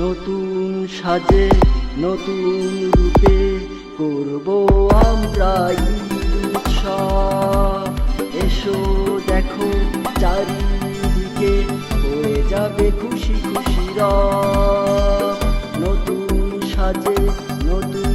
নতুন সাজে, নতুন রূপে করব আমরা উৎসব এসো দেখো চারিদিকে হয়ে যাবে খুশি খুশি রব। নতুন সাজে, নতুন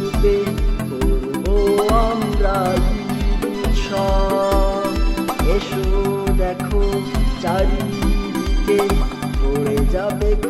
রূপে করব আমরা উৎসব এসো দেখো চারিদিকে পড়ে যাবে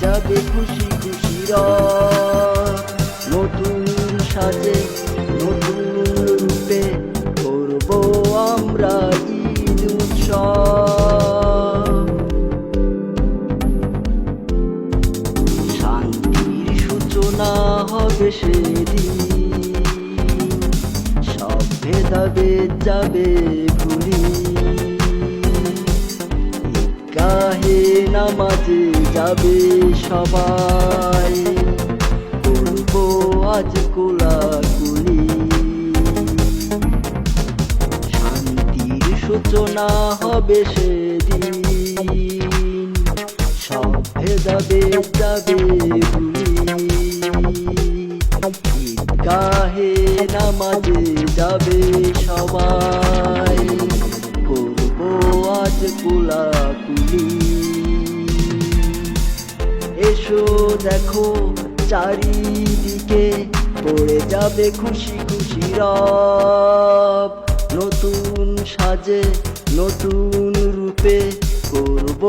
যাবে খুশি খুশি রব। নতুন সাজে, নতুন রূপে করব আমরা ঈদ উৎসব। শান্তির সূচনা হবে সেদিন। সব ভেদাভেদ যাবে ভুলি গাহে নামাজে যাবে সবাই। করব আজ কোলাকুলি। শান্তির সূচনা হবে সেদিন। সব ভেদাবে যাবে গাহে নামাজে যাবে সবাই। আজ কোলাকুলি এসো দেখো চারিদিকে, পড়ে যাবে খুশি খুশি রব। নতুন সাজে, নতুন রূপে করব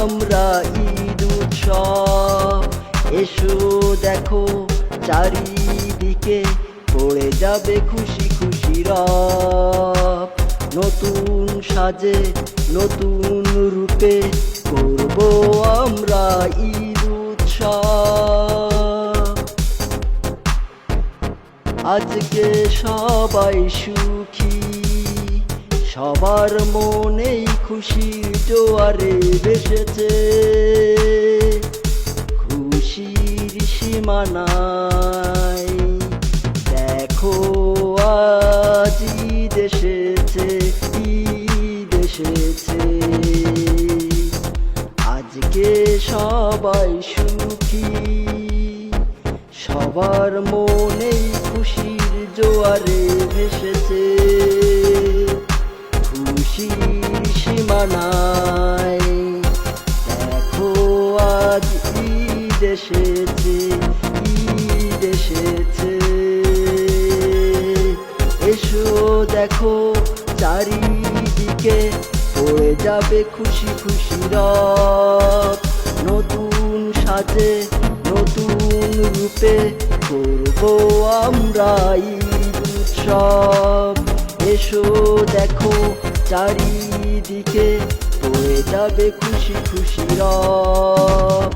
আমরা ঈদ উৎসব। এসো দেখো চারিদিকে, পড়ে যাবে খুশি খুশি রব। নতুন সাজে, নতুন রূপে করব আমরা ঈদ আজকে সবাই সুখী, সবার মনেই খুশি জোয়ারে বেসেছে খুশির সীমানায় দেখো আজ এসেছে। আজকে সবাই সুখী। সবার মনেই খুশির জোয়ারে ভেসেছে। খুশির সীমানায় দেখো আজ ঈদ এসেছে ঈদ এসেছে। এসো দেখো চারিদিকে পড়ে যাবে খুশি খুশি রব। নতুন সাজে, নতুন রূপে করব আমরা উৎসব। এসো দেখো চারিদিকে পড়ে যাবে খুশি খুশি রব।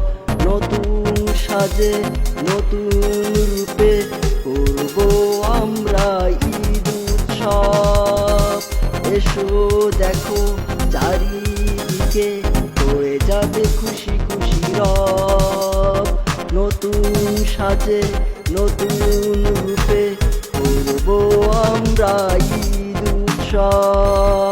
নতুন সাজে, নতুন রূপে সাজে নতুন রূপে করব আমরা ঈদ উৎসব।